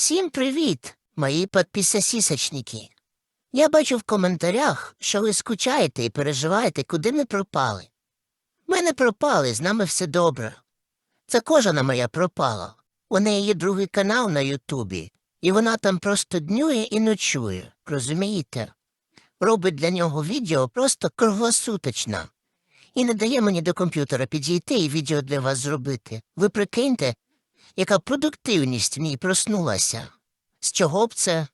Всім привіт, мої підписасісочники. Я бачу в коментарях, що ви скучаєте і переживаєте, куди ми пропали. Ми не пропали, з нами все добре. Це кожана моя пропала. У неї є другий канал на Ютубі, і вона там просто днює і ночує, розумієте? Робить для нього відео просто круглосуточно. І не дає мені до комп'ютера підійти і відео для вас зробити. Ви прикиньте, яка продуктивність в ній проснулася. З чого б це?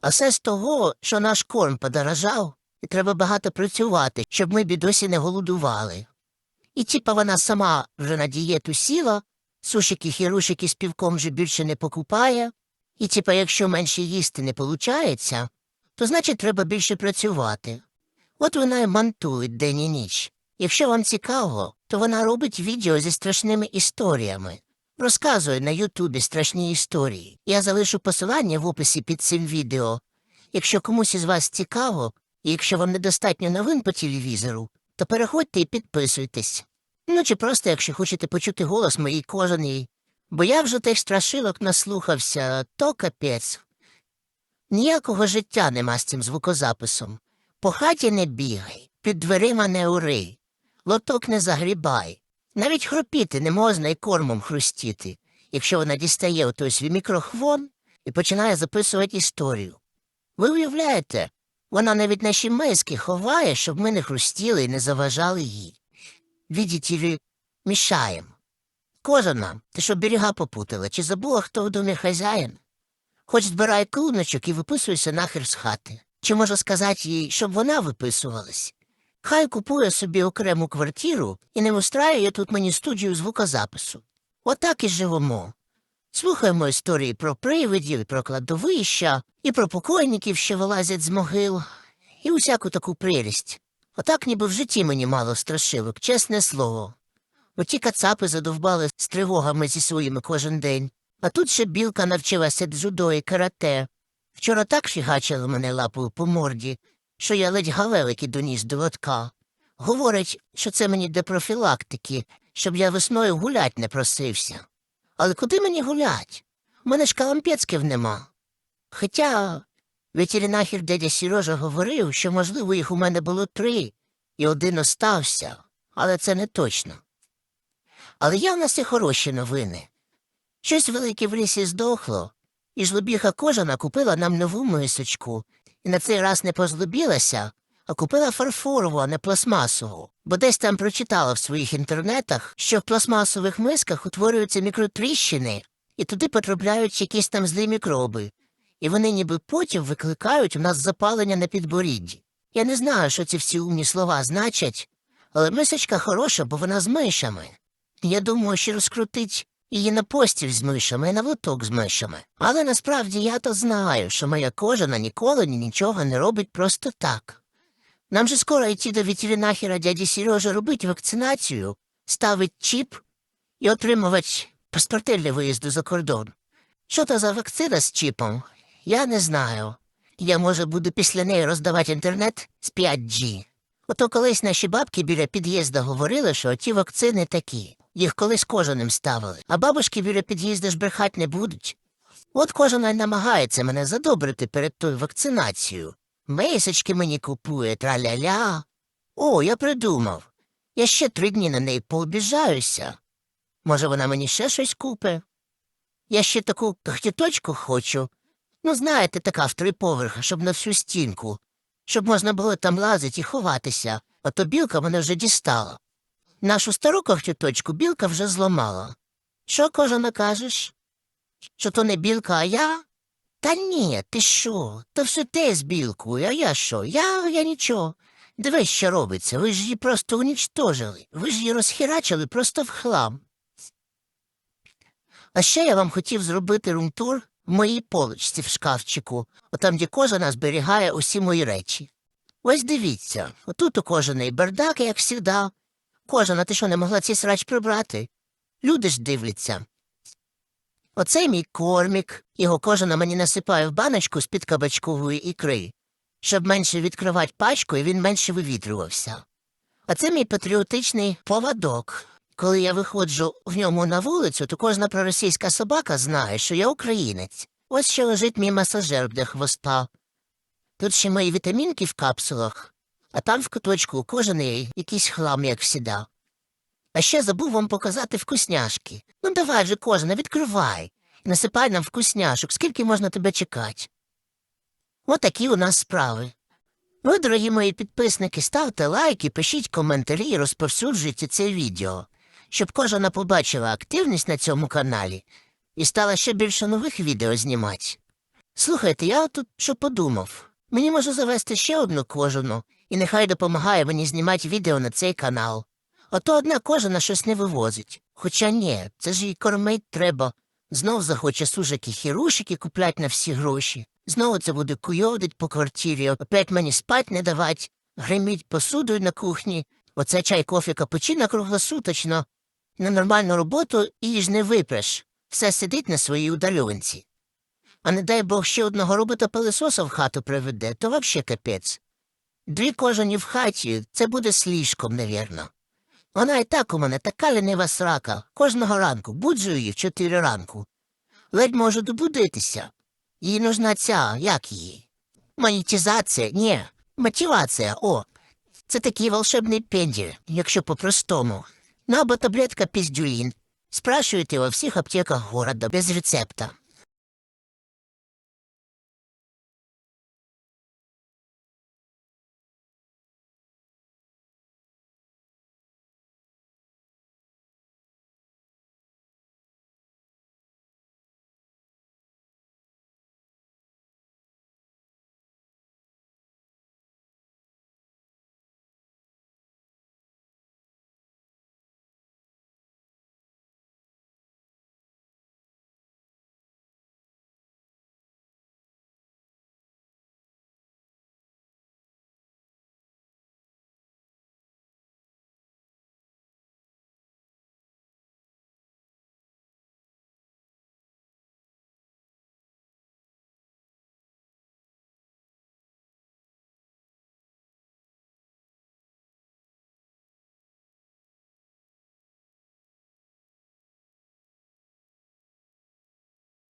А все з того, що наш корм подорожав, і треба багато працювати, щоб ми бідосі не голодували. І типа вона сама вже на дієту сіла, сушики хірушики з півком вже більше не покупає, і типа якщо менше їсти не получається, то значить треба більше працювати. От вона й мантує день і ніч. Якщо вам цікаво, то вона робить відео зі страшними історіями. Розказує на Ютубі страшні історії. Я залишу посилання в описі під цим відео. Якщо комусь із вас цікаво, і якщо вам недостатньо новин по телевізору, то переходьте і підписуйтесь. Ну чи просто, якщо хочете почути голос моїй кожаний. Бо я вже тих страшилок наслухався, то капець. Ніякого життя нема з цим звукозаписом. По хаті не бігай, під дверима не урий, лоток не загрібай. Навіть хропіти не можна і кормом хрустіти, якщо вона дістає отой свій мікрохвон і починає записувати історію. Ви уявляєте, вона навіть наші миски ховає, щоб ми не хрустіли і не заважали їй. Відіть ли, мішаєм. Кожана, ти що берега попутала, чи забула, хто в домі хазяїн? Хоч збирай клуночок і виписуйся нахер з хати. Чи можу сказати їй, щоб вона виписувалась? Хай купує собі окрему квартиру і не устраює тут мені студію звукозапису. Отак і живемо. Слухаємо історії про привидів, про кладовища, і про покойників, що вилазять з могил, і усяку таку прелість. Отак ніби в житті мені мало страшилок, чесне слово. Оті кацапи задовбали з тривогами зі своїми кожен день, а тут ще білка навчилася дзюдо і карате. Вчора так фігачила мене лапою по морді, що я ледь галелики доніс до лотка. Говорить, що це мені для профілактики, щоб я весною гулять не просився. Але куди мені гулять? У мене ж калампецьків нема. Хоча ветеринахір дядя Сережа говорив, що, можливо, їх у мене було три, і один остався, але це не точно. Але є в нас і хороші новини. Щось велике в лісі здохло, і жлобіха кожана купила нам нову мисочку, і на цей раз не позлобілася, а купила фарфорову, а не пластмасову, бо десь там прочитала в своїх інтернетах, що в пластмасових мисках утворюються мікротріщини, і туди потрапляють якісь там злі мікроби, і вони ніби потім викликають у нас запалення на підборідді. Я не знаю, що ці всі умні слова значать, але мисочка хороша, бо вона з мишами. Я думаю, що розкрутить її на постіль з мишами і на лоток з мишами. Але насправді я то знаю, що моя кожана ніколи ні нічого не робить просто так. Нам же скоро йти до ветеринахера дяді Сережа робить вакцинацію, ставить чіп і отримувати паспорти для виїзду за кордон. Що то за вакцина з чіпом? Я не знаю. Я, може, буду після неї роздавати інтернет з 5G. Ото колись наші бабки біля під'їзду говорили, що ті вакцини такі. Їх колись кожаним ставили, а бабушки біля під'їзду ж брехать не будуть. От кожен намагається мене задобрити перед тою вакцинацією. Месочки мені купує, траля-ля. О, я придумав. Я ще три дні на неї пообіжаюся. Може, вона мені ще щось купе? Я ще таку кахтіточку хочу. Ну, знаєте, така в три поверха, щоб на всю стінку, щоб можна було там лазити і ховатися, а то білка мене вже дістала. Нашу стару когтюточку білка вже зламала. Що, кожана, кажеш? Що то не білка, а я? Та ні, ти що? То все те з білкою, а я що? Я я нічого. Дивись, що робиться, ви ж її просто унічтожили, ви ж її розхерачили просто в хлам. А ще я вам хотів зробити румтур в моїй поличці в шкафчику, отам, де кожана зберігає усі мої речі. Ось дивіться, отут у кожаний бардак, як завжди. Кожана, ти що не могла цей срач прибрати? Люди ж дивляться. Оцей мій кормік, його кожана мені насипає в баночку з-під кабачкової ікри, щоб менше відкривати пачку і він менше вивітрювався. Це мій патріотичний поводок. Коли я виходжу в ньому на вулицю, то кожна проросійська собака знає, що я українець. Ось ще лежить мій масажер для хвоста. Тут ще мої вітамінки в капсулах, а там в куточку кожаний якийсь хлам, як всіда. А ще забув вам показати вкусняшки. Ну давай же, кожна, відкривай. Насипай нам вкусняшок, скільки можна тебе чекати. Отакі у нас справи. Ви, дорогі мої підписники, ставте лайки, пишіть коментарі і розповсюджуйте це відео, щоб кожна побачила активність на цьому каналі і стала ще більше нових відео знімати. Слухайте, я тут що подумав. Мені може завести ще одну кожану, і нехай допомагає мені знімати відео на цей канал. А то одна кожана щось не вивозить. Хоча ні, це ж їй кормить треба. Знов захоче сужики хірушики куплять на всі гроші. Знову це буде куйовдить по квартирі, опять мені спать не давать, гриміть посудою на кухні. Оце чай, кофе, капучино круглосуточно. На нормальну роботу її ж не випреш. Все сидить на своїй удаленці. А не дай Бог ще одного робота пилисоса в хату приведе, то вообще капець. Дві кожані в хаті це буде слишком, невірно. Вона і так у мене така лінива срака. Кожного ранку буджу її в чотири ранку. Ледь можу добудитися. Їй нужна ця, як її? Монетизація? Ні. Мотивація, о. Це такий волшебний пендір, якщо по-простому. Ну або таблетка піздюлін. Спрашуєте во всіх аптеках города без рецепта.